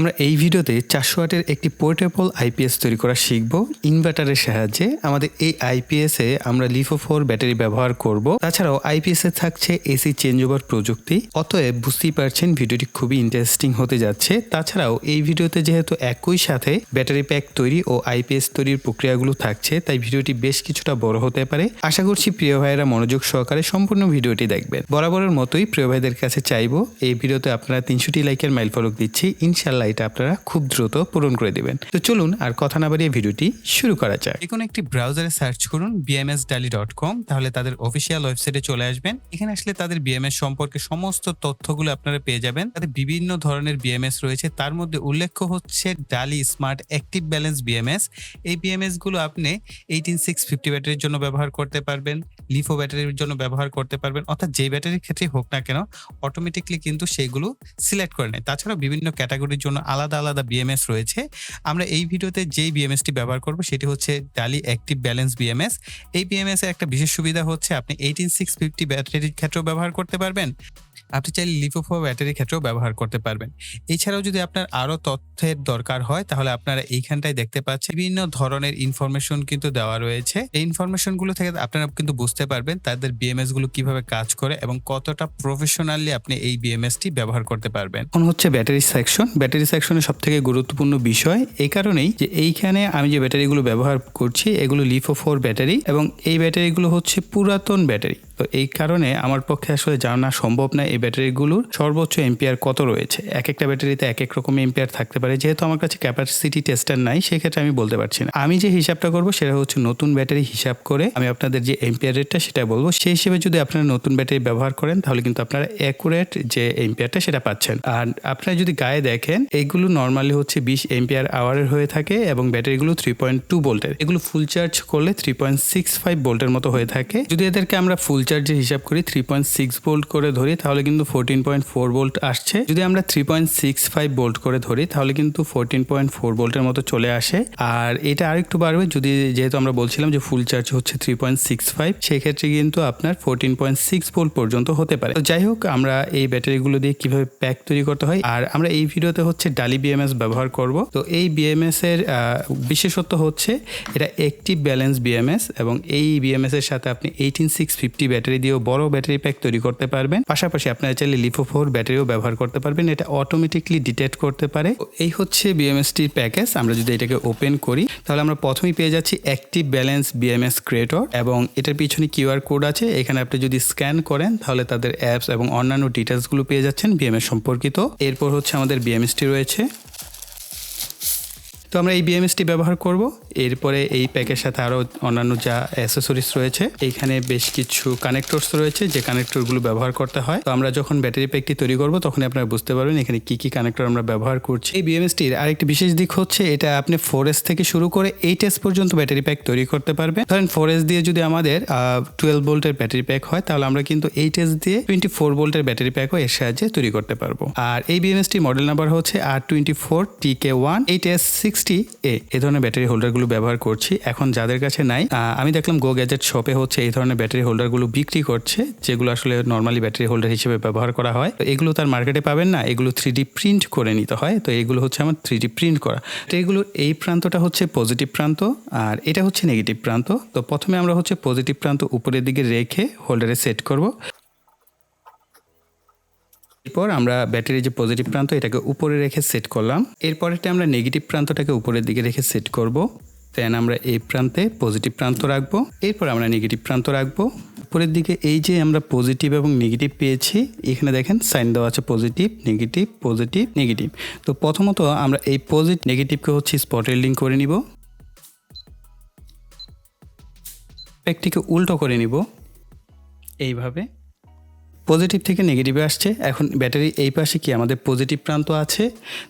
আমরা এই ভিডিওতে চারশো ওয়াটের একটি পোর্টেবল আইপিএস তৈরি করা শিখব। ইনভার্টারের সাহায্যে আমাদের এই আইপিএস এ আমরা লিফো ফোর ব্যাটারি ব্যবহার করব। তাছাড়াও আইপিএস এ থাকছে এসি চেঞ্জ ওভার প্রযুক্তি। অতএব বুঝতেই পারছেন ভিডিওটি খুবই ইন্টারেস্টিং হতে যাচ্ছে। তাছাড়াও এই ভিডিওতে যেহেতু একই সাথে ব্যাটারি প্যাক তৈরি ও আইপিএস তৈরির প্রক্রিয়াগুলো থাকছে, তাই ভিডিওটি বেশ কিছুটা বড় হতে পারে। আশা করছি প্রিয় ভাইয়েরা মনোযোগ সহকারে সম্পূর্ণ ভিডিওটি দেখবেন। বরাবরের মতোই প্রিয় ভাইদের কাছে চাইব, এই ভিডিওতে আপনারা তিনশোটি লাইকের মাইল ফলক দিচ্ছি। ইনশাল্লাহ এটা আপনারা খুব দ্রুত পূরণ করে দিবেন। তো চলুন আর কথা না বাড়িয়ে ভিডিওটি শুরু করা যাক। কোনো একটি ব্রাউজারে সার্চ করুন বিএমএস ডালি ডট কম তাহলে তাদের অফিসিয়াল ওয়েবসাইটে চলে আসবেন। এখানে আসলে তাদের বিএমএস সম্পর্কে সমস্ত তথ্যগুলো আপনারা পেয়ে যাবেন। তাদের বিভিন্ন ধরনের বিএমএস রয়েছে। তার মধ্যে উল্লেখ্য হচ্ছে Daly smart active balance BMS এই বিএমএসগুলো আপনি এইটিন সিক্স ফিফটি ব্যাটারির জন্য ব্যবহার করতে পারবেন লিফো ব্যাটারির জন্য ব্যবহার করতে পারবেন, অর্থাৎ যে ব্যাটারির ক্ষেত্রে হোক না কেন অটোমেটিকলি কিন্তু সেগুলো সিলেক্ট করে নেয়। তাছাড়া বিভিন্ন ক্যাটাগরির জন্য আলাদা আলাদা বিএমএস রয়েছে। আমরা এই ভিডিওতে যেই বিএমএসটি ব্যবহার করব সেটি হচ্ছে ডালি অ্যাক্টিভ ব্যালেন্স বিএমএস এই বিএমএস এর একটা বিশেষ সুবিধা হচ্ছে আপনি এইটিন সিক্স ফিফটি ব্যাটারির ক্ষেত্রেও ব্যবহার করতে পারবেন। আপনি চাইলে লিফোফো ব্যাটারির ক্ষেত্রেও ব্যবহার করতে পারবেন। এছাড়াও যদি আপনার আরও তথ্যের দরকার হয়, তাহলে আপনারা এইখানটায় দেখতে পাচ্ছেন বিভিন্ন ধরনের ইনফরমেশন কিন্তু দেওয়া রয়েছে। এই ইনফরমেশনগুলো থেকে আপনারা কিন্তু বুঝতে পারবেন তাদের বিএমএসগুলো কীভাবে কাজ করে এবং কতটা প্রফেশনালি আপনি এই বিএমএস টি ব্যবহার করতে পারবেন। এখন হচ্ছে ব্যাটারি সেকশন ব্যাটারি সেকশনের সব থেকে গুরুত্বপূর্ণ বিষয় এই কারণেই যে এইখানে আমি যে ব্যাটারিগুলো ব্যবহার করছি, এগুলো লিফো ফোর ব্যাটারি এবং এই ব্যাটারিগুলো হচ্ছে পুরাতন ব্যাটারি তো এই কারণে আমার পক্ষে আসলে জানা সম্ভব না এই ব্যাটারিগুলোর সর্বোচ্চ এম্পিয়ার কত রয়েছে। এক একটা ব্যাটারিতে এক এক রকম এম্পিয়ার থাকতে পারে। যেহেতু আমার কাছে ক্যাপাসিটি টেস্টার নাই, সেক্ষেত্রে আমি বলতে পারছি না। আমি যে হিসাবটা করব সেটা হচ্ছে নতুন ব্যাটারি হিসাব করে আমি আপনাদের যে এম্পিয়ার রেটটা সেটা বলব। সেই হিসেবে যদি আপনারা নতুন ব্যাটারি ব্যবহার করেন, তাহলে কিন্তু আপনারা অ্যাকুরেট যে এম্পিয়ারটা সেটা পাচ্ছেন। আর আপনারা যদি গায়ে দেখেন, এইগুলো নর্মালি হচ্ছে বিশ এম্পিয়ার আওয়ারের হয়ে থাকে এবং ব্যাটারিগুলো থ্রি পয়েন্ট টু ভোল্টের এগুলো ফুল চার্জ করলে থ্রি পয়েন্ট সিক্স ফাইভ ভোল্টের মতো হয়ে থাকে। যদি এদেরকে আমরা ফুল চার্জে হিসাব করি থ্রি পয়েন্ট সিক্স ভোল্ট করে ধরি, তাহলে কিন্তু ফোরটিন পয়েন্ট ফোর ভোল্ট আসছে। যদি আমরা three point six five volt করে ধরি, তাহলে কিন্তু ফোরটিন পয়েন্ট ফোর ভোল্টের মতো চলে আসে। আর এটা আরেকটু বাড়বে, যদি যেহেতু আমরা বলছিলাম যে ফুল চার্জ হচ্ছে থ্রি পয়েন্ট সিক্স ফাইভ সেক্ষেত্রে কিন্তু আপনার ফোরটিন পয়েন্ট সিক্স ভোল্ট পর্যন্ত হতে পারে। তো যাই হোক, আমরা এই ব্যাটারিগুলো দিয়ে কীভাবে প্যাক তৈরি করতে হয়, আর আমরা এই ভিডিওতে হচ্ছে ডালি বিএমএস ব্যবহার করব। তো এই বিএমএস এর বিশেষত্ব হচ্ছে, এটা একটি ব্যালেন্স বিএমএস এবং এই বিএমএস এর সাথে আপনি এইটিন সিক্স ফিফটি ব্যাটারি দিয়েও বড় ব্যাটারি প্যাক তৈরি করতে পারবেন। পাশাপাশি আপনারা চাইলে লিফো ফোর ব্যাটারিও ব্যবহার করতে পারবেন। এটা অটোমেটিকলি ডিটেক্ট করতে পারে। এই হচ্ছে বিএমএসটির প্যাকেজ। আমরা যদি এটাকে ওপেন করি, তাহলে আমরা প্রথমেই পেয়ে যাচ্ছি অ্যাক্টিভ ব্যালেন্স বিএমএস ক্রিয়েটর এবং এটার পিছনে কিউআর কোড আছে। এখানে আপনি যদি স্ক্যান করেন, তাহলে তাদের অ্যাপস এবং অন্যান্য ডিটেলসগুলো পেয়ে যাচ্ছেন বিএমএস সম্পর্কিত। এরপর হচ্ছে আমাদের বিএমএসটি রয়েছে। তো আমরা এই বিএমএসটি ব্যবহার করব। এরপরে এই প্যাকের সাথে আরও অন্যান্য যা অ্যাসেসরিজ রয়েছে, এইখানে বেশ কিছু কানেক্টরস রয়েছে যে কানেক্টরগুলো ব্যবহার করতে হয়। তো আমরা যখন ব্যাটারি প্যাকটি তৈরি করব তখন আপনারা বুঝতে পারবেন এখানে কি কি কানেক্টর আমরা ব্যবহার করছি। এই বিএমএসটির আরেকটি বিশেষ দিক হচ্ছে, এটা আপনি ফোর থেকে শুরু করে এইট এস পর্যন্ত ব্যাটারি প্যাক তৈরি করতে পারবেন। ধরেন ফোর দিয়ে যদি আমাদের টুয়েলভ ভোল্টের ব্যাটারি প্যাক হয়, তাহলে আমরা কিন্তু এইট এস দিয়ে টোয়েন্টি ফোর ভোল্টের ব্যাটারি প্যাকও এর সাহায্যে তৈরি করতে পারব। আর এই বিএমএসটি মডেল নাম্বার হচ্ছে R twenty four T K one eight S sixty A এই ধরনের ব্যাটারি হোল্ডারগুলো ব্যবহার করছি। এখন যাদের কাছে নাই আমি দেখলাম গো গ্যাজেট শপে হচ্ছে এই ধরনের ব্যাটারি হোল্ডারগুলো বিক্রি করছে, যেগুলো আসলে নর্মালি ব্যাটারি হোল্ডার হিসেবে ব্যবহার করা হয়। এগুলো তার মার্কেটে পাবেন না, এগুলো থ্রি প্রিন্ট করে নিতে হয়। তো এগুলো হচ্ছে আমার থ্রি প্রিন্ট করা। তো এগুলো এই প্রান্তটা হচ্ছে পজিটিভ প্রান্ত, আর এটা হচ্ছে নেগেটিভ প্রান্ত। তো প্রথমে আমরা হচ্ছে পজিটিভ প্রান্ত উপরের দিকে রেখে হোল্ডারে সেট করব। এরপর আমরা ব্যাটারির যে পজিটিভ প্রান্ত, এটাকে উপরে রেখে সেট করলাম। এরপরেটা আমরা নেগেটিভ প্রান্তটাকে উপরের দিকে রেখে সেট করব। দেন আমরা এই প্রান্তে পজিটিভ প্রান্ত রাখব, এরপর আমরা নেগেটিভ প্রান্ত রাখব। উপরের দিকে এই যে আমরা পজিটিভ এবং নেগেটিভ পেয়েছি, এখানে দেখেন সাইন দেওয়া আছে পজিটিভ নেগেটিভ পজিটিভ নেগেটিভ তো প্রথমত আমরা এই পজিটিভ নেগেটিভকে হচ্ছে স্পট ওয়েল্ডিং করে নিব। প্যাকটিকে উল্টো করে নিব, এইভাবে। পজিটিভ থেকে নেগেটিভে আসছে। এখন ব্যাটারি এই পাশে কি আমাদের পজিটিভ প্রান্ত আছে?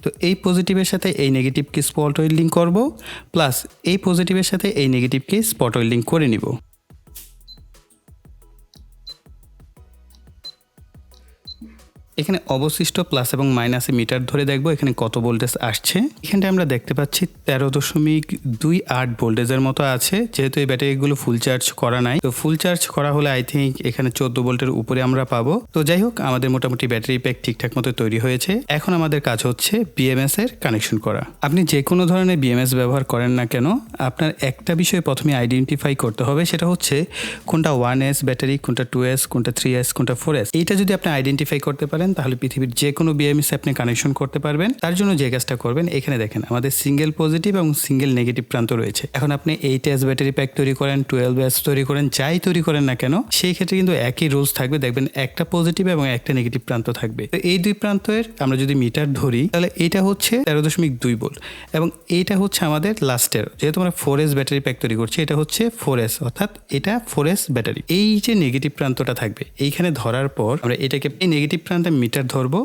তো এই পজিটিভের সাথে এই নেগেটিভকে স্পট ওয়েল্ডিং করব প্লাস এই পজিটিভের সাথে এই নেগেটিভকে স্পট ওয়েল্ডিং করে নিব। এখানে অবশিষ্ট প্লাস এবং মাইনাসে মিটার ধরে দেখব এখানে কত ভোল্টেজ আসছে। এখানটা আমরা দেখতে পাচ্ছি তেরো দশমিক দুই আট ভোল্টেজের মতো আছে। যেহেতু এই ব্যাটারিগুলো ফুল চার্জ করা নাই, তো ফুল চার্জ করা হলে আই থিঙ্ক এখানে চোদ্দ ভোল্টের উপরে আমরা পাবো। তো যাই হোক, আমাদের মোটামুটি ব্যাটারি প্যাক ঠিকঠাক মতো তৈরি হয়েছে। এখন আমাদের কাজ হচ্ছে বিএমএস এর কানেকশন করা। আপনি যে কোনো ধরনের বিএমএস ব্যবহার করেন না কেন, আপনার একটা বিষয় প্রথমে আইডেন্টিফাই করতে হবে, সেটা হচ্ছে কোনটা ওয়ান এস ব্যাটারি কোনটা টু এস কোনটা থ্রি এস কোনটা ফোর এস এইটা যদি আপনি আইডেন্টিফাই করতে পারেন তাহলে পৃথিবীর যে কোনো বিএমএস আপনি কানেকশন করতে পারবেন। তার জন্য যে কাজটা করবেন, এখানে দেখেন আমাদের সিঙ্গেল পজিটিভ এবং সিঙ্গেল নেগেটিভ প্রান্ত রয়েছে। এখন আপনি এইট এস ব্যাটারি প্যাক তৈরি করেন টুয়েলভ এস তৈরি করেন, যাই তৈরি করেন না কেন, সেই ক্ষেত্রে কিন্তু একই রুলস থাকবে। দেখবেন একটা পজিটিভ এবং একটা নেগেটিভ প্রান্ত থাকবে। তো এই দুই প্রান্তের আমরা যদি মিটার ধরি, তাহলে এটা হচ্ছে তেরো দশমিক দুই ভোল্ট এবং এইটা হচ্ছে আমাদের লাস্টের যেহেতু আমরা ফোর এস ব্যাটারি প্যাক তৈরি করছি, এটা হচ্ছে ফোর এস অর্থাৎ এটা ফোর এস ব্যাটারি এই যে নেগেটিভ প্রান্তটা থাকবে, এইখানে ধরার পর আমরা এটাকে, এই নেগেটিভ প্রান্তে মিটার ধরবো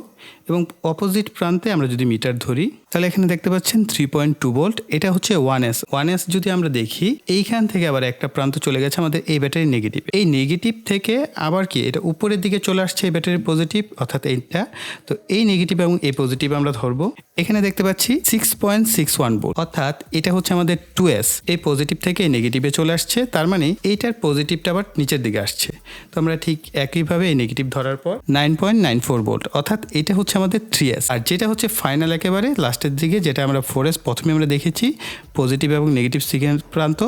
এবং অপোজিট প্রান্তে আমরা যদি মিটার ধরি, তাহলে এখানে দেখতে পাচ্ছেন থ্রি পয়েন্ট টু ভোল্ট এটা হচ্ছে ওয়ান এস ওয়ান এস যদি আমরা দেখি, এইখান থেকে আবার একটা প্রান্ত চলে গেছে আমাদের এই ব্যাটারি নেগেটিভ এই নেগেটিভ থেকে আবার কি, এটা উপরের দিকে চলে আসছে এই ব্যাটারির পজিটিভ অর্থাৎ এইটা। তো এই নেগেটিভ এবং এই পজিটিভ আমরা ধরবো। এখানে দেখতে পাচ্ছি six point six one volt অর্থাৎ এটা হচ্ছে আমাদের টু এস এই পজিটিভ থেকে নেগেটিভে চলে আসছে, তার মানে এইটার পজিটিভটা আবার নিচের দিকে আসছে। তো আমরা ঠিক একইভাবে এই নেগেটিভ ধরার পর nine point nine four volt অর্থাৎ এটা হচ্ছে আমাদের থ্রি এস আর যেটা হচ্ছে ফাইনাল একেবারে লাস্টের দিকে, যেটা আমরা ফোর এস প্রথমে আমরা দেখেছি পজিটিভ এবং নেগেটিভ সিগন্যাল প্রান্ত।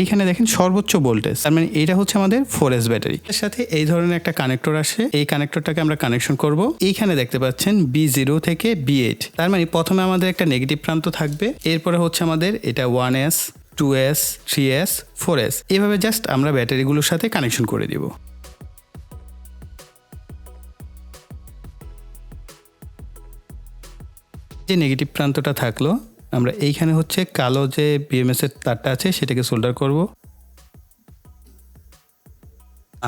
এইখানে দেখেন সর্বোচ্চ ভোল্টেজ তার মানে এটা হচ্ছে আমাদের ফোর এস ব্যাটারি এর সাথে এই ধরনের একটা কানেক্টর আসে। এই কানেক্টরটাকে আমরা কানেকশন করব। এইখানে দেখতে পাচ্ছেন বি জিরো থেকে বি এইট তার মানে প্রথমে আমাদের একটা নেগেটিভ প্রান্ত থাকবে। এরপরে হচ্ছে আমাদের এটা one S two S three S four S এভাবে জাস্ট আমরা ব্যাটারিগুলোর সাথে কানেকশন করে দিব। যে নেগেটিভ প্রান্তটা থাকল, আমরা এইখানে হচ্ছে কালো যে বিএমএস এর তারটা আছে, সেটাকে সোল্ডার করব।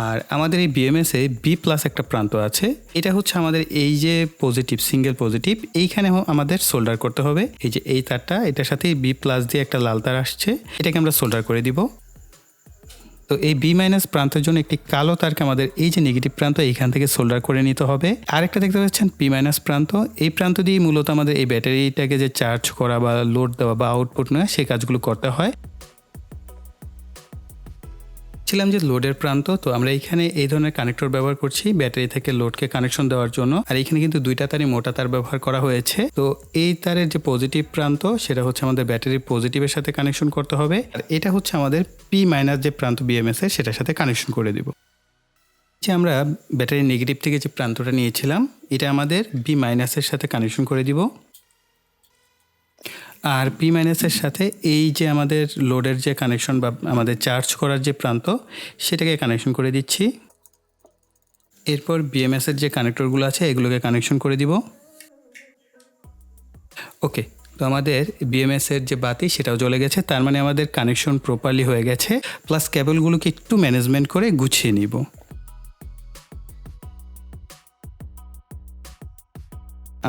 আর আমাদের এই বিএমএস এ বি প্লাস একটা প্রান্ত আছে। এটা হচ্ছে আমাদের এই যে পজিটিভ সিঙ্গেল পজিটিভ এইখানে আমাদের সোল্ডার করতে হবে। এই যে এই তারটা, এটার সাথে বি প্লাস দিয়ে একটা লাল তার আসছে, এটাকে আমরা সোল্ডার করে দিব। তো এই বি মাইনাস প্রান্তের জন্য একটি কালো তারকে আমাদের এই যে নেগেটিভ প্রান্ত, এইখান থেকে সোল্ডার করে নিতে হবে। আরেকটা দেখতে পাচ্ছেন পি মাইনাস প্রান্ত। এই প্রান্ত দিয়ে মূলত আমাদের এই ব্যাটারিটাকে যে চার্জ করা বা লোড দেওয়া বা আউটপুট নেওয়া, সেই কাজগুলো করতে হয়। ছিলাম যে লোডের প্রান্ত, তো আমরা এখানে এই ধরনের কানেক্টর ব্যবহার করছি, ব্যাটারি থেকে লোডকে কানেকশন দেওয়ার জন্য। আর এখানে কিন্তু দুইটা তারই মোটা তার ব্যবহার করা হয়েছে। তো এই তারের যে পজিটিভ প্রান্ত, সেটা হচ্ছে আমাদের ব্যাটারির পজিটিভের সাথে কানেকশন করতে হবে। আর এটা হচ্ছে আমাদের পি মাইনাস যে প্রান্ত বিএমএস এর, সেটার সাথে কানেকশন করে দিব। যে আমরা ব্যাটারির নেগেটিভ থেকে যে প্রান্তটা নিয়েছিলাম, এটা আমাদের বি মাইনাসের সাথে কানেকশন করে দিব। আর পি মাইনাসের সাথে এই যে আমাদের লোডের যে কানেকশন বা আমাদের চার্জ করার যে প্রান্ত, সেটাকে কানেকশন করে দিচ্ছি। এরপর বিএমএস এর যে কানেক্টরগুলো আছে, এগুলোকে কানেকশন করে দিব। ওকে তো আমাদের বিএমএস এর যে বাতি, সেটাও জ্বলে গেছে। তার মানে আমাদের কানেকশন প্রপারলি হয়ে গেছে। প্লাস কেবলগুলোকে একটু ম্যানেজমেন্ট করে গুছিয়ে নিব।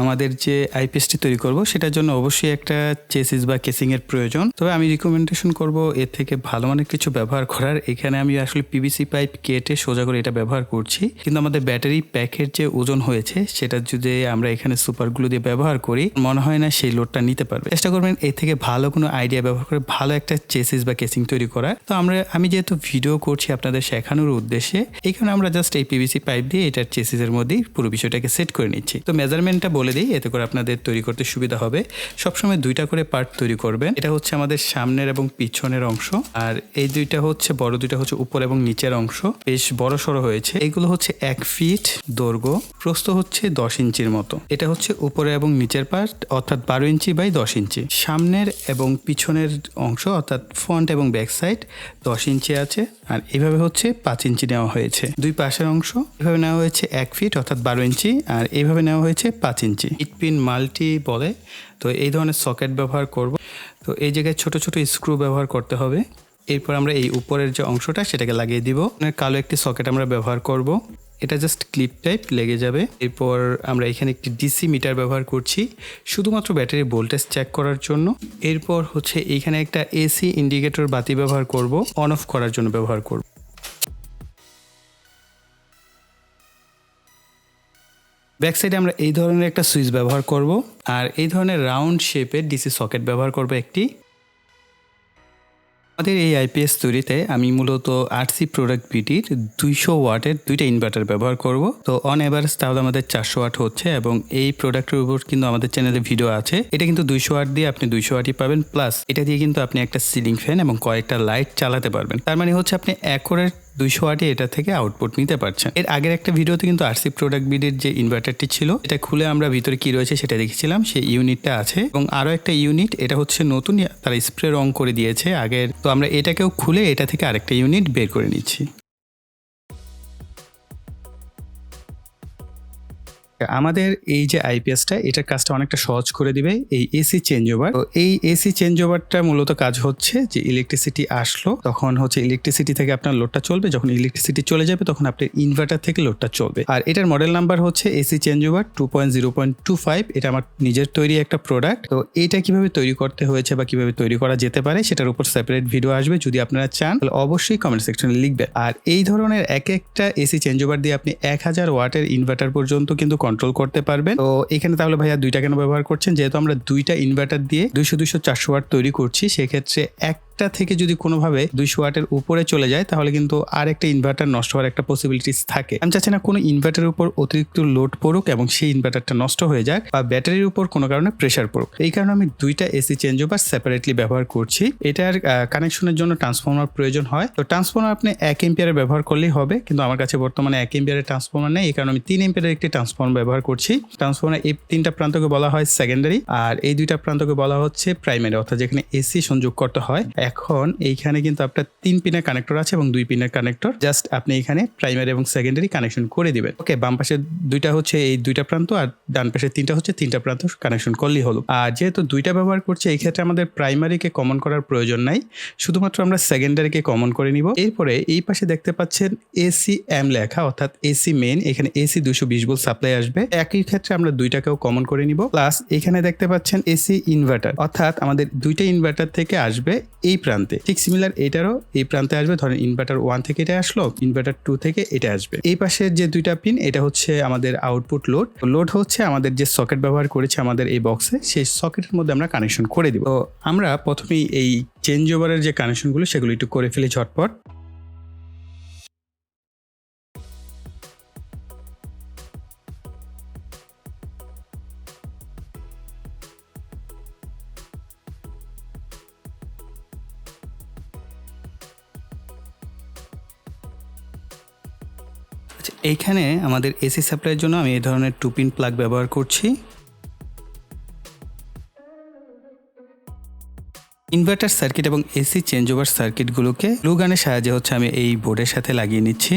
আমাদের যে আইপিএসটি তৈরি করব, সেটার জন্য অবশ্যই একটা চেসিস বা কেসিং এর প্রয়োজন। তবে আমি রিকমেন্ডেশন করব, এর থেকে ভালো মানের কিছু ব্যবহার করার। এখানে আমি আসলে পিভিসি পাইপ কেটে সোজা করে এটা ব্যবহার করছি। কিন্তু আমাদের ব্যাটারি প্যাকের যে ওজন হয়েছে, সেটা যদি আমরা এখানে সুপারগুলো দিয়ে ব্যবহার করি, মনে হয় না সেই লোডটা নিতে পারবে। চেষ্টা করবেন এর থেকে ভালো কোনো আইডিয়া ব্যবহার করে ভালো একটা চেসিস বা কেসিং তৈরি করার। তো আমরা, আমি যেহেতু ভিডিও করছি আপনাদের শেখানোর উদ্দেশ্যে, এখানে আমরা জাস্ট এই পিভিসি পাইপ দিয়ে এটার চেসিসের মধ্যেই পুরো বিষয়টাকে সেট করে নিচ্ছি। তো মেজারমেন্টটা বলে দিই, এতে করে আপনাদের তৈরি করতে সুবিধা হবে। সবসময় দুইটা করে পার্ট তৈরি করবেন। এটা হচ্ছে আমাদের সামনের এবং পিছনের অংশ। আর এই দুইটা হচ্ছে, বড় দুইটা হচ্ছে উপর এবং নিচের অংশ। বেশ বড় সড়ো হয়েছে। এগুলো হচ্ছে এক ফিট দৈর্ঘ্য, প্রস্থ হচ্ছে দশ ইঞ্চির মতো। এটা হচ্ছে উপরে এবং নিচের পার্ট, অর্থাৎ বারো ইঞ্চি বাই দশ ইঞ্চি। সামনের এবং পিছনের অংশ, অর্থাৎ ফ্রন্ট এবং ব্যাক সাইড, দশ ইঞ্চি আছে। আর এভাবে হচ্ছে পাঁচ ইঞ্চি নেওয়া হয়েছে। দুই পাশের অংশ, এভাবে নেওয়া হয়েছে এক ফিট, অর্থাৎ বারো ইঞ্চি। আর এইভাবে নেওয়া হয়েছে পাঁচ ইঞ্চি। ইটপিন মাল্টি বলে। তো এই ধরনের সকেট ব্যবহার করব। তো এই জায়গায় ছোট ছোট স্ক্রু ব্যবহার করতে হবে। এরপর আমরা এই উপরের যে অংশটা, সেটাকে লাগিয়ে দিব। কালো একটি সকেট আমরা ব্যবহার করব। এটা জাস্ট ক্লিপ টাইপ লেগে যাবে। এরপর আমরা এখানে একটি ডিসি মিটার ব্যবহার করছি। শুধুমাত্র ব্যাটারি ভোল্টেজ চেক করার জন্য। এরপর হচ্ছে এইখানে একটা এসি ইন্ডিকেটর বাতি ব্যবহার করব। অন অফ করার জন্য ব্যবহার করব। ব্যাক সাইডে আমরা এই ধরনের একটা সুইচ ব্যবহার করব, আর এই ধরনের রাউন্ড শেপের ডিসি সকেট ব্যবহার করব একটি। আমাদের এই আইপিএস তৈরিতে আমি মূলত আরসি প্রোডাক্ট বিটির দুইশো ওয়াটের দুইটা ইনভার্টার ব্যবহার করব। তো অন এভারেজ তাহলে আমাদের চারশো ওয়াট হচ্ছে এবং এই প্রোডাক্টের উপর কিন্তু আমাদের চ্যানেলে ভিডিও আছে। এটা কিন্তু দুইশো ওয়াট দিয়ে আপনি দুইশো ওয়াটই পাবেন, প্লাস এটা দিয়ে কিন্তু আপনি একটা সিলিং ফ্যান এবং কয়েকটা লাইট চালাতে পারবেন। তার মানে হচ্ছে আপনি একরের দুইশো ওয়াটে এটা থেকে আউটপুট নিতে পারছেন। এর আগের একটা ভিডিওতে কিন্তু আরসি প্রোডাক্ট বিডের যে ইনভার্টারটি ছিল, এটা খুলে আমরা ভিতরে কি রয়েছে সেটা দেখেছিলাম, সেই ইউনিটটা আছে। এবং আরও একটা ইউনিট এটা হচ্ছে নতুন, তারা স্প্রে রং করে দিয়েছে আগের। তো আমরা এটাকেও খুলে এটা থেকে আরেকটা ইউনিট বের করে নিচ্ছি। আমাদের এই যে আইপিএসটা এটার কাজটা অনেকটা সহজ করে দিবে এই এসি চেঞ্জ ওভার তো এই এসি চেঞ্জ ওভারটা মূলত কাজ হচ্ছে যে ইলেকট্রিসিটি আসলো, তখন হচ্ছে ইলেকট্রিসিটি থেকে আপনার লোডটা চলবে। যখন ইলেকট্রিসিটি চলে যাবে, তখন আপনার ইনভার্টার থেকে লোডটা চলবে। আর এটার মডেল নাম্বার হচ্ছে AC change over two point zero point two five এটা আমার নিজের তৈরি একটা প্রোডাক্ট তো এটা কীভাবে তৈরি করতে হয়েছে বা কীভাবে তৈরি করা যেতে পারে, সেটার উপর সেপারেট ভিডিও আসবে যদি আপনারা চান, তাহলে অবশ্যই কমেন্ট সেকশনে লিখবেন। আর এই ধরনের এক একটা এসি চেঞ্জ ওভার দিয়ে আপনি এক হাজার ওয়াটের ইনভার্টার পর্যন্ত কিন্তু কন্ট্রোল করতে পারবেন। তো এখানে তাহলে ভাইয়া দুইটা কেন ব্যবহার করছেন? যেহেতু আমরা দুইটা ইনভার্টার দিয়ে দুইশো দুইশো চারশো ওয়াট তৈরি করছি, সেক্ষেত্রে এক একটা থেকে যদি কোনোভাবে দুইশো ওয়াটের উপরে চলে যায়, তাহলে কিন্তু আর একটা ইনভার্টার নষ্ট হওয়ার একটা পসিবিলিটিস থাকে। আমি চাচ্ছি না কোনো ইনভার্টারের উপর অতিরিক্ত লোড পড়ুক এবং সেই ইনভার্টারটা নষ্ট হয়ে যাক বা ব্যাটারির উপর কোনো কারণে প্রেশার পড়ুক। এই কারণে আমি দুইটা এসি চেঞ্জ ওভার সেপারেটলি ব্যবহার করছি। এটার কানেকশনের জন্য ট্রান্সফর্মার প্রয়োজন হয়। তো ট্রান্সফর্মার আপনি এক এম্পিয়ারের ব্যবহার করলেই হবে, কিন্তু আমার কাছে বর্তমানে এক এম্পিয়ারের ট্রান্সফর্মার নেই। এই কারণে আমি তিন এম্পিয়ারের একটি ট্রান্সফর্মার ব্যবহার করছি। ট্রান্সফর্মার এই তিনটা প্রান্তকে বলা হয় সেকেন্ডারি আর এই দুইটা প্রান্তকে বলা হচ্ছে প্রাইমারি অর্থাৎ যেখানে এসি সংযোগ করতে হয়। এখন এইখানে কিন্তু আপনার তিন পিনের কানেক্টর আছে এবং দুই পিনের কানেক্টর জাস্ট আপনি এখানে প্রাইমারি এবং সেকেন্ডারি কানেকশন করে দিবেন। ওকে বাম পাশে দুইটা হচ্ছে এই দুইটা প্রান্ত আর ডান পাশে তিনটা হচ্ছে তিনটা প্রান্ত কানেকশন করলেই হলো। আর যেহেতু দুইটা ব্যবহার করছে, এই ক্ষেত্রে আমাদের প্রাইমারিকে কমন করার প্রয়োজন নাই। শুধুমাত্র আমরা সেকেন্ডারিকে কমন করে নিব। এরপরে এই পাশে দেখতে পাচ্ছেন এসি এম লেখা, অর্থাৎ এসি মেন এখানে এসি দুশো বিশ বোল সাপ্লাই আসবে। একই ক্ষেত্রে আমরা দুইটাকেও কমন করে নিব। প্লাস এখানে দেখতে পাচ্ছেন এসি ইনভার্টার অর্থাৎ আমাদের দুইটা ইনভার্টার থেকে আসবে এই প্রান্তে। ঠিক সিমিলার এটারও এই প্রান্তে আসবে। ধরেন ইনভার্টার ওয়ান থেকে এটা আসলো ইনভার্টার টু থেকে এটা আসবে। এই পাশে যে দুইটা পিন এটা হচ্ছে আমাদের আউটপুট লোড লোড হচ্ছে আমাদের যে সকেট ব্যবহার করেছে আমাদের এই বক্সে সেই সকেটের মধ্যে আমরা কানেকশন করে দিব। তো আমরা প্রথমেই এই চেঞ্জ ওভারের যে কানেকশনগুলো সেগুলো একটু করে ফেলি ঝটপট। এইখানে আমাদের এসি সাপ্লাইয়ের জন্য আমি এই ধরনের টু পিন প্লাগ ব্যবহার করছি। ইনভার্টার সার্কিট এবং এসি চেঞ্জ ওভার সার্কিটগুলোকে লুগানের গানের সাহায্যে হচ্ছে আমি এই বোর্ডের সাথে লাগিয়ে নিচ্ছি।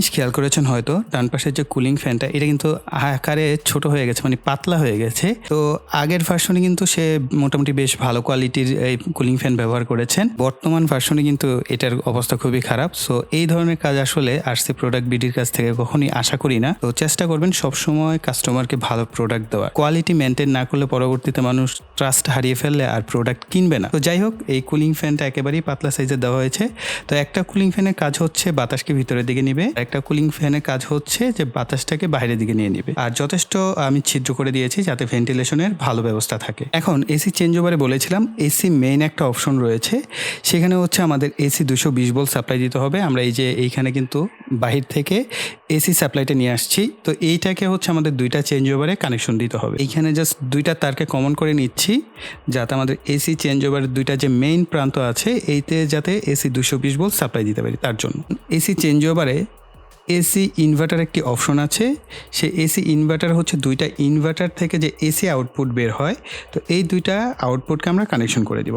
জিনিস খেয়াল করেছেন হয়তো, ডান পাশের যে কুলিং ফ্যানটা এটা কিন্তু আকারে ছোট হয়ে গেছে মানে পাতলা হয়ে গেছে। তো আগের ভার্সনে কিন্তু সে মোটামুটি বেশ ভালো কোয়ালিটির এই কুলিং ফ্যান ব্যবহার করেছেন। বর্তমান ভার্সনে কিন্তু এটার অবস্থা খুবই খারাপ। সো এই ধরনের কাজ আসলে আরসি প্রোডাক্ট বিডির কাছ থেকে কখনই আশা করি না। তো চেষ্টা করবেন সবসময় কাস্টমারকে ভালো প্রোডাক্ট দেওয়া কোয়ালিটি মেনটেন না করলে পরবর্তীতে মানুষ ট্রাস্ট হারিয়ে ফেললে আর প্রোডাক্ট কিনবে না। তো যাই হোক, এই কুলিং ফ্যানটা একেবারেই পাতলা সাইজে দেওয়া হয়েছে। তো একটা কুলিং ফ্যানের কাজ হচ্ছে বাতাসকে ভিতরের দিকে নিবে। একটা কুলিং ফ্যানের কাজ হচ্ছে যে বাতাসটাকে বাইরের দিকে নিয়ে নেবে। আর যথেষ্ট আমি ছিদ্র করে দিয়েছি যাতে ভেন্টিলেশনের ভালো ব্যবস্থা থাকে। এখন এসি চেঞ্জ ওভারে বলেছিলাম এসি মেইন একটা অপশন রয়েছে। সেখানে হচ্ছে আমাদের এসি দুশো বিশ বল সাপ্লাই দিতে হবে। আমরা এই যে এইখানে কিন্তু বাহির থেকে এসি সাপ্লাইটা নিয়ে আসছি। তো এইটাকে হচ্ছে আমাদের দুইটা চেঞ্জ ওভারে কানেকশন দিতে হবে। এইখানে জাস্ট দুইটা তারকে কমন করে নিচ্ছি, যাতে আমাদের এসি চেঞ্জ ওভারের দুইটা যে মেইন প্রান্ত আছে, এইতে যাতে এসি দুশো বিশ বল সাপ্লাই দিতে পারি তার জন্য। এসি চেঞ্জ ওভারে এসি ইনভার্টার একটি অপশন আছে। সে এসি ইনভার্টার হচ্ছে দুইটা ইনভার্টার থেকে যে এসি আউটপুট বের হয়, তো এই দুইটা আউটপুটকে আমরা কানেকশন করে দিব।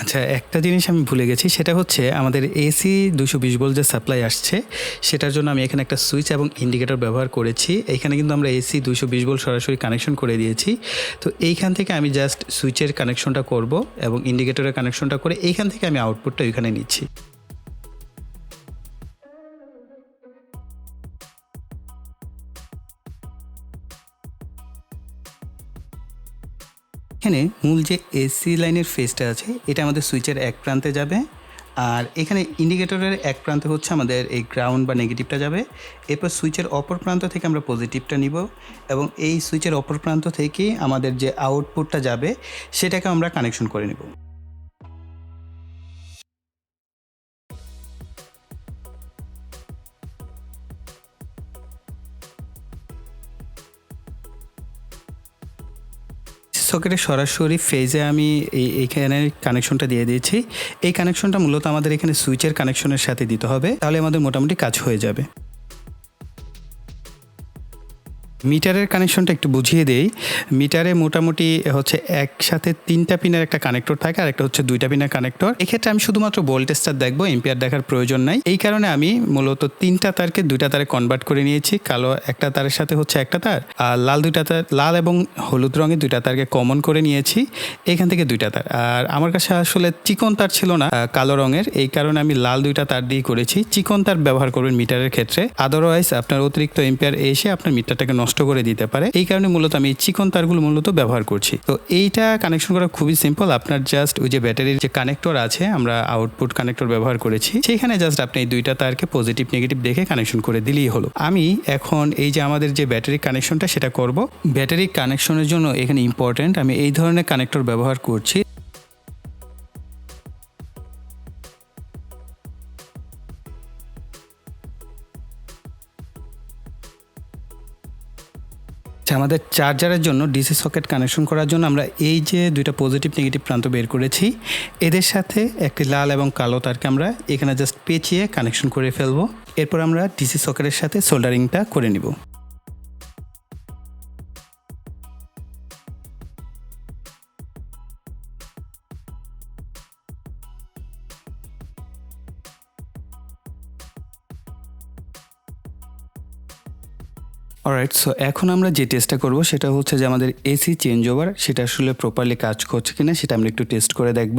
আচ্ছা একটা জিনিস আমি ভুলে গেছি, সেটা হচ্ছে আমাদের এসি দুশো বিশ বল যে সাপ্লাই আসছে, সেটার জন্য আমি এখানে একটা সুইচ এবং ইন্ডিকেটর ব্যবহার করেছি। এখানে কিন্তু আমরা এসি দুশো বিশ বল সরাসরি কানেকশন করে দিয়েছি। তো এইখান থেকে আমি জাস্ট সুইচের কানেকশনটা করব এবং ইন্ডিকেটরের কানেকশনটা করে এইখান থেকে আমি আউটপুটটা ওইখানে নিচ্ছি। এখানে মূল যে এসি লাইনের ফেসটা আছে, এটা আমাদের সুইচের এক প্রান্তে যাবে। আর এখানে ইন্ডিকেটরের এক প্রান্তে হচ্ছে আমাদের এই গ্রাউন্ড বা নেগেটিভটা যাবে। এরপর সুইচের অপর প্রান্ত থেকে আমরা পজিটিভটা নিব এবং এই সুইচের অপর প্রান্ত থেকে আমাদের যে আউটপুটটা যাবে, সেটাকে আমরা কানেকশন করে নেব। সকেটের সরাসরি ফেজে আমি এই, এইখানে কানেকশনটা দিয়ে দিয়েছি। এই কানেকশনটা মূলত আমাদের এখানে সুইচের কানেকশনের সাথে দিতে হবে। তাহলে আমাদের মোটামুটি কাজ হয়ে যাবে। মিটারের কানেকশনটা একটু বুঝিয়ে দেই। মিটারে মোটামুটি হচ্ছে একসাথে তিনটা পিনের একটা কানেক্টর থাকে, আর একটা হচ্ছে দুইটা পিনের কানেক্টর। এক্ষেত্রে আমি শুধুমাত্র ভোল্টেজটা দেখব, এম্পিয়ার দেখার প্রয়োজন নাই। এই কারণে আমি মূলত তিনটা তারকে দুইটা তারে কনভার্ট করে নিয়েছি। কালো একটা তারের সাথে হচ্ছে একটা তার, আর লাল দুইটা তার, লাল এবং হলুদ রঙের দুইটা তারকে কমন করে নিয়েছি। এখান থেকে দুইটা তার। আর আমার কাছে আসলে চিকন তার ছিল না কালো রঙের। এই কারণে আমি লাল দুইটা তার দিয়ে করেছি। চিকন তার ব্যবহার করবেন মিটারের ক্ষেত্রে। আদারওয়াইজ আপনার অতিরিক্ত এম্পিয়ার এসে আপনার মিটারটাকে নষ্ট করে দিতে পারে। এই কারণে মূলত আমি চিকন তারগুলো মূলত ব্যবহার করছি। তো এইটা কানেকশন করা খুবই সিম্পল আপনার জাস্ট ওই যে ব্যাটারির যে কানেক্টর আছে, আমরা আউটপুট কানেক্টর ব্যবহার করেছি। সেখানে জাস্ট আপনি এই দুইটা তারকে পজিটিভ নেগেটিভ দেখে কানেকশন করে দিলেই হলো। আমি এখন এই যে আমাদের যে ব্যাটারি কানেকশনটা সেটা করব। ব্যাটারি কানেকশনের জন্য এখানে ইম্পর্টেন্ট আমি এই ধরনের কানেক্টর ব্যবহার করছি। আচ্ছা আমাদের চার্জারের জন্য ডিসি সকেট কানেকশন করার জন্য আমরা এই যে দুইটা পজিটিভ নেগেটিভ প্রান্ত বের করেছি, এদের সাথে একটি লাল এবং কালো তারকে আমরা এখানে জাস্ট পেঁচিয়ে কানেকশন করে ফেলব। এরপর আমরা ডিসি সকেটের সাথে সোল্ডারিংটা করে নিব। অলরাইট সো এখন আমরা যে টেস্টটা করব সেটা হচ্ছে যে আমাদের এসি চেঞ্জ ওভার সেটা আসলে প্রপারলি কাজ করছে কিনা সেটা আমরা একটু টেস্ট করে দেখব।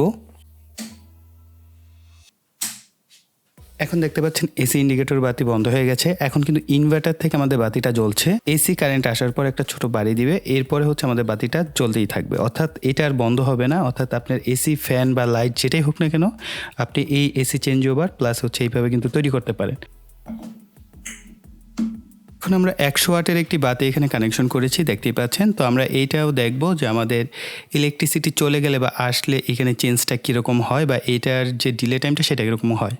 এখন দেখতে পাচ্ছেন এসি ইন্ডিকেটর বাতি বন্ধ হয়ে গেছে। এখন কিন্তু ইনভার্টার থেকে আমাদের বাতিটা জ্বলছে। এসি কারেন্ট আসার পর একটা ছোট বাড়ি দিবে, এরপরে হচ্ছে আমাদের বাতিটা জ্বলতেই থাকবে। অর্থাৎ এটা আর বন্ধ হবে না, অর্থাৎ আপনার এসি ফ্যান বা লাইট যেটাই হোক না কেন, আপনি এই এসি চেঞ্জ ওভার প্লাস হচ্ছে এইভাবে কিন্তু তৈরি করতে পারেন। এখন আমরা একশো ওয়াটের একটি বাতি এখানে কানেকশন করেছি, দেখতেই পাচ্ছেন। তো আমরা এইটাও দেখব যে আমাদের ইলেকট্রিসিটি চলে গেলে বা আসলে এখানে চেঞ্জটা কীরকম হয় বা এইটার যে ডিলে টাইমটা সেটা কীরকম হয়।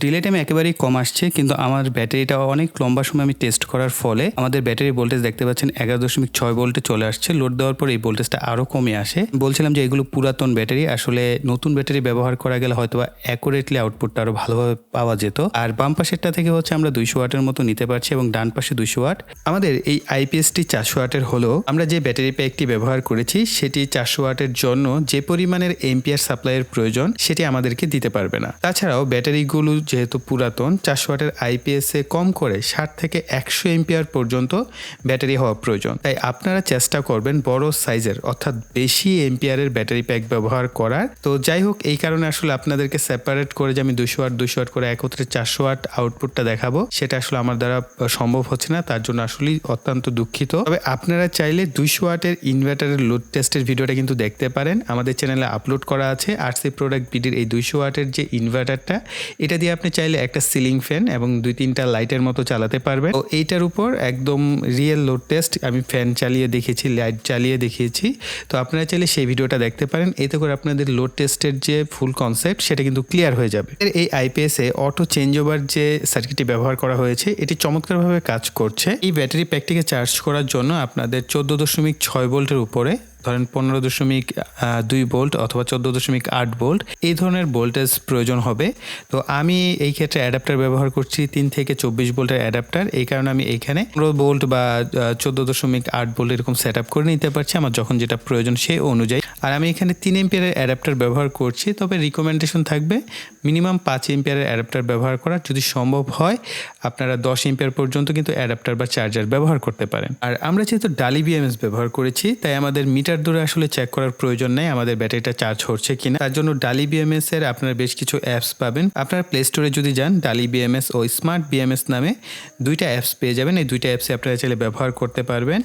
ডিলে টাইম একেবারেই কম আসছে, কিন্তু আমার ব্যাটারিটা অনেক লম্বা সময় আমি টেস্ট করার ফলে আমাদের ব্যাটারি ভোল্টেজ দেখতে পাচ্ছেন এগারো দশমিক ছয় ভোল্টে চলে আসছে। লোড দেওয়ার পর এই ভোল্টেজটা আরও কমে আসে। বলছিলাম যে এগুলো পুরাতন ব্যাটারি, আসলে নতুন ব্যাটারি ব্যবহার করা গেলে হয়তো অ্যাকুরেটলি আউটপুটটা আরও ভালোভাবে পাওয়া যেত। আর বাম পাশেরটা থেকে হচ্ছে আমরা দুইশো ওয়াটের মতো নিতে পারছি এবং ডান পাশে দুইশো ওয়াট। আমাদের এই আইপিএসটি চারশো ওয়াটের হলেও আমরা যে ব্যাটারি প্যাকটি ব্যবহার করেছি, সেটি চারশো ওয়াটের জন্য যে পরিমাণের এমপিআর সাপ্লাইয়ের প্রয়োজন, সেটি আমাদেরকে দিতে পারবে না। তাছাড়াও ব্যাটারিগুলো যেহেতু পুরাতন, চারশো ওয়াটের আইপিএস এ কম করে ষাট থেকে একশো এমপিআর পর্যন্ত ব্যাটারি হওয়া প্রয়োজন। তাই আপনারা চেষ্টা করবেন বড় সাইজের, অর্থাৎ বেশি এমপিআরের ব্যাটারি প্যাক ব্যবহার করার। তো যাই হোক, এই কারণে আসলে আপনাদেরকে সেপারেট করে যে আমি দুশো ওয়াট দুশো ওয়াট করে একত্রে চারশো ওয়াট আউটপুটটা দেখাবো, সেটা আসলে আমার দ্বারা সম্ভব হচ্ছে না, তার জন্য আসলেই অত্যন্ত দুঃখিত। তবে আপনারা চাইলে দুশো ওয়াটের ইনভার্টারের লোড টেস্টের ভিডিওটা কিন্তু দেখতে পারেন। আমাদের চ্যানেলে আপলোড করা আছে আরসি প্রোডাক্ট বিডির এই দুইশো ওয়াটের যে ইনভার্টারটা এটা দিয়ে আপনি চাইলে একটা সিলিং ফ্যান এবং দুই তিনটা লাইটের মতো চালাতে পারবেন। তো এইটার উপর একদম রিয়েল লোড টেস্ট, আমি ফ্যান চালিয়ে দেখেছি, লাইট চালিয়ে দেখিয়েছি। তো আপনারা চাইলে সেই ভিডিওটা দেখতে পারেন। এতে করে আপনাদের লোড টেস্টের যে ফুল কনসেপ্ট, সেটা কিন্তু ক্লিয়ার হয়ে যাবে। এই আইপিএসে অটো চেঞ্জ ওভার যে সার্কিটটি ব্যবহার করা হয়েছে, এটি চমৎকারভাবে কাজ করছে। এই ব্যাটারি প্যাকটিকে চার্জ করার জন্য আপনাদের চোদ্দ দশমিক ছয় ভোল্টের উপরে ধরেন পনেরো দশমিক দুই বোল্ট অথবা চোদ্দ দশমিক আট বোল্ট এই ধরনের ভোল্টেজ প্রয়োজন হবে। তো আমি এই ক্ষেত্রে অ্যাডাপ্টার ব্যবহার করছি, তিন থেকে চব্বিশ বোল্টের অ্যাডাপ্টার। এই কারণে আমি এখানে পনেরো ভোল্ট বা চোদ্দ দশমিক আট বোল্ট এরকম সেট আপ করে নিতে পারছি। আমার যখন যেটা প্রয়োজন সেই অনুযায়ী আর আমি এখানে তিন এম্পিয়ারের অ্যাডাপ্টার ব্যবহার করছি, তবে রিকমেন্ডেশন থাকবে মিনিমাম পাঁচ এম্পিয়ারের অ্যাডাপ্টার ব্যবহার করা যদি সম্ভব হয়, আপনারা দশ এম্পিয়ার পর্যন্ত কিন্তু অ্যাডাপ্টার বা চার্জার ব্যবহার করতে পারেন। আর আমরা যেহেতু ডালি বিএমএস ব্যবহার করেছি, তাই আমাদের মিটার দূরে আসলে চেক করার প্রয়োজন নেই, আমাদের ব্যাটারিটা চার্জ হচ্ছে কিনা। তার জন্য ডালি বিএমএস এর আপনারা বেশ কিছু অ্যাপস পাবেন। আপনারা প্লে স্টোরে যদি যান, ডালি বিএমএস ও স্মার্ট বিএমএস নামে দুইটা অ্যাপস পেয়ে যাবেন। এই দুইটা অ্যাপসে আপনারা চাইলে ব্যবহার করতে পারবেন।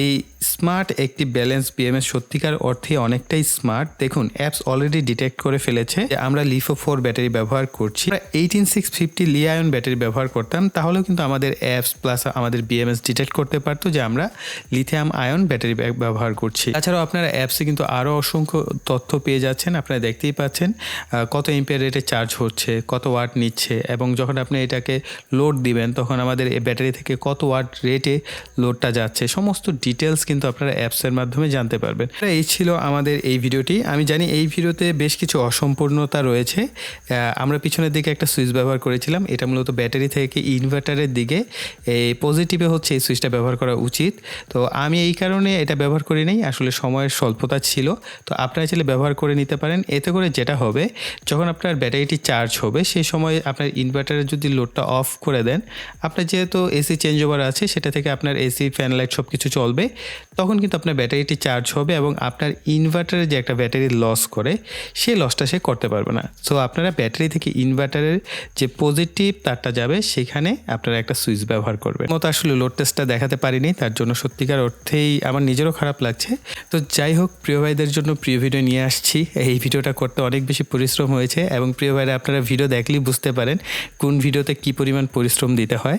এই স্মার্ট একটি ব্যালেন্স বিএমএস সত্যিকার অর্থে অনেকটাই স্মার্ট দেখুন অ্যাপস অলরেডি ডিটেক্ট করে ফেলেছে যে আমরা লিফো ফোর ব্যাটারি ব্যবহার করছি। আমরা এইটিন সিক্স ফিফটি লিআয়ন ব্যাটারি ব্যবহার করতাম, তাহলেও কিন্তু আমাদের অ্যাপস প্লাস আমাদের বিএমএস ডিটেক্ট করতে পারতো যে আমরা লিথিয়াম আয়ন ব্যাটারি ব্যবহার করছি। তাছাড়াও আপনারা অ্যাপসে কিন্তু আরও অসংখ্য তথ্য পেয়ে যাচ্ছেন, আপনারা দেখতেই পাচ্ছেন কত এম্পিয়ার রেটে চার্জ হচ্ছে, কত ওয়াট নিচ্ছে, এবং যখন আপনি এটাকে লোড দিবেন, তখন আমাদের এই ব্যাটারি থেকে কত ওয়াট রেটে লোডটা যাচ্ছে। সমস্ত ডিটেলস কিন্তু আপনারা অ্যাপসের মাধ্যমে জানতে পারবেন। এই ছিল আমাদের এই ভিডিওটি। আমি জানি এই ভিডিওতে বেশ কিছু অসম্পূর্ণতা রয়েছে। আমরা পিছনের দিকে একটা সুইচ ব্যবহার করেছিলাম। এটা মূলত ব্যাটারি থেকে ইনভার্টারের দিকে। এই পজিটিভে হচ্ছে এই সুইচটা ব্যবহার করা উচিত। তো আমি এই কারণে এটা ব্যবহার করি নাই। আসলে সময়ের স্বল্পতা ছিল। তো আপনারা চাইলে ব্যবহার করে নিতে পারেন। এতে করে যেটা হবে, যখন আপনার ব্যাটারিটি চার্জ হবে, সেই সময় আপনার ইনভার্টারের যদি লোডটা অফ করে দেন, আপনার যেহেতু এসি চেঞ্জ ওভার আছে, সেটা থেকে আপনার এসি ফ্যান লাইট সব কিছু চলবে, তখন কিন্তু আপনার ব্যাটারিটি চার্জ হবে এবং আপনার ইনভার্টারে যে একটা ব্যাটারি লস করে, সেই লসটা সে করতে পারবে না। সো আপনারা ব্যাটারি থেকে ইনভার্টারের যে পজিটিভ তারটা যাবে, সেখানে আপনারা একটা সুইচ ব্যবহার করবেন। মতো আসলে লোড টেস্টটা দেখাতে পারিনি, তার জন্য সত্যিকার অর্থেই আমার নিজেরও খারাপ লাগছে। তো যাই হোক, প্রিয় ভাইদের জন্য প্রিয় ভিডিও নিয়ে আসছি। এই ভিডিওটা করতে অনেক বেশি পরিশ্রম হয়েছে এবং প্রিয় ভাইরা, আপনারা ভিডিও দেখলেই বুঝতে পারেন কোন ভিডিওতে কি পরিমাণ পরিশ্রম দিতে হয়।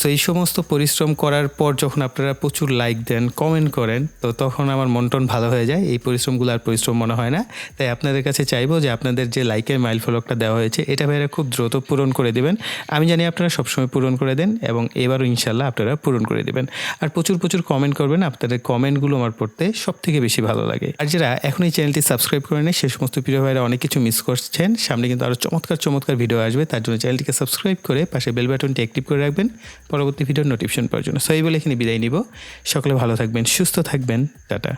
সো এই সমস্ত পরিশ্রম করার পর যখন আপনারা প্রচুর লাইক দেন কমেন্ট করেন, তো তখন আমার মন টন ভালো হয়ে যায়। এই পরিশ্রমগুলো আর পরিশ্রম মনে হয় না। তাই আপনাদের কাছে চাইব যে আপনাদের যে লাইকের মাইল ফলকটা দেওয়া হয়েছে, এটা ভাইরা খুব দ্রুত পূরণ করে দেবেন। আমি জানি আপনারা সবসময় পূরণ করে দেন এবং এবারও ইনশাল্লাহ আপনারা পূরণ করে দেবেন। আর প্রচুর প্রচুর কমেন্ট করবেন, আপনাদের কমেন্টগুলো আমার পড়তে সব থেকে বেশি ভালো লাগে। আর যারা এখন এই চ্যানেলটি সাবস্ক্রাইব করে নেই সে সমস্ত প্রিয় ভাইরা অনেক কিছু মিস করছেন। সামনে কিন্তু আরও চমৎকার চমৎকার ভিডিও আসবে, তার জন্য চ্যানেলটিকে সাবস্ক্রাইব করে পাশে বেল বাটনটি অ্যাক্টিভ করে রাখবেন। পরবর্তী ভিডিওর নোটিফিকেশন পাওয়ার জন্য। সো এই বলে এখানে বিদায় নিব। সকলে ভালো থাকবেন, সুস্থ থাকবেন। টাটা।